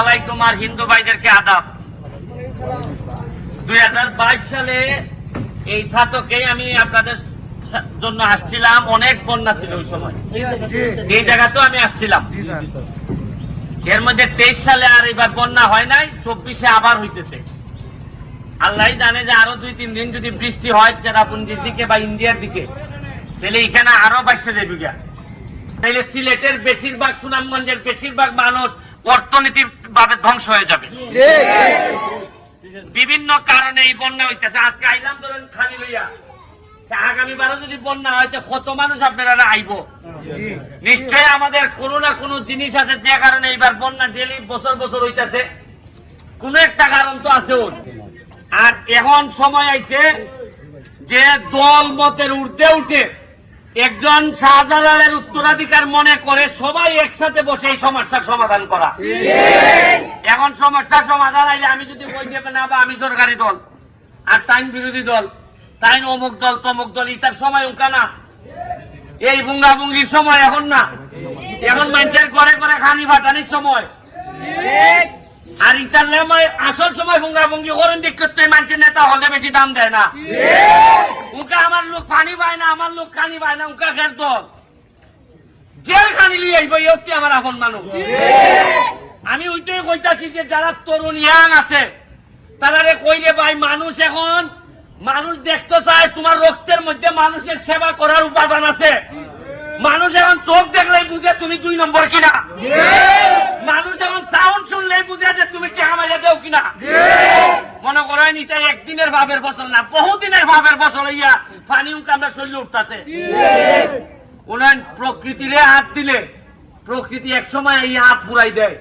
আলাইকুম আর হিন্দু ভাইদেরকে আদাব। দুই সালে এই ছাতকেই আমি আপনাদের জন্য আসছিলাম। অনেক বন্যা ছিল ওই সময়। এই জায়গাতেও আমি আসছিলাম। এর মধ্যে তেইশ সালে আর এবার বন্যা হয় নাই, চব্বিশে আবার হইতেছে। আল্লাহ জানে যে আরও দুই তিন দিন যদি বৃষ্টি হয়, চেরাপুঞ্জির দিকে বা ইন্ডিয়ার দিকে তাহলে এখানে আরও বাড়ছে যাবে গিয়া তাহলে সিলেটের বেশিরভাগ সুনামগঞ্জের বেশিরভাগ মানুষ অর্থনীতির ভাবে ধ্বংস হয়ে যাবে। বিভিন্ন কারণে এই বন্যা হইতেছে। আজকে আইলাম ধরেন খালি লইয়া। যদি বন্যা হয় কত মানুষ আপনারা আইব? নিশ্চয়ই আমাদের কোনো না কোনো জিনিস আছে যে কারণে এইবার বন্যা ডেলি বছর বছর হইতেছে। কোন একটা কারণ তো আছে ওর। আর এখন সময় আইছে যে দল মতের উঠতে উঠে একজন শাহজালালের উত্তরাধিকার মনে করে সবাই একসাথে বসে এই সমস্যার সমাধান করা। এখন সমস্যার সমাধান আইলে আমি যদি দেবে না বা আমি সরকারি দল, আর টাইম বিরোধী দল তাই অমুক দল, তমুক দল, ইতার সময় উকা না। এই বুঙ্গা বুঙ্গির সময় এখন না। এখন মানুষের ঘরে ঘরে খানি ফাটানির সময়। আর ইতার আসল সময় বুঙ্গা বুঙ্গি করেন, দেখতে মানুষের নেতা হলে বেশি দাম দেয় না। উকা আমার লোক পানি পায় না আমার লোক খানি পায় না উকা খের দল। জেল খানি লিয়ে আইব হচ্ছে আমার আপন মানুষ। আমি ওইটাই কইতাছি যে যারা তরুণ ইয়াং আছে তারা রে কই রে ভাই মানুষ এখন মানুষ দেখতে চায় তোমার রক্তের মধ্যে মানুষের সেবা করার উপাদান আছে। মানুষ এখন চোখ দেখলেই বুঝে তুমি দুই নম্বর কিনা। মানুষ এখন সাউন্ড শুনলেই বুঝে যে তুমি টাকা মাইয়া দেও কিনা মনে করেন এটা একদিনের ভাবের ফসল না বহুদিনের ভাবের ফসল ইয়া পানি আমরা শরীরে উঠতেছে? উনান প্রকৃতিরে হাত দিলে প্রকৃতি এক সময় এই হাত ফুরাই দেয়।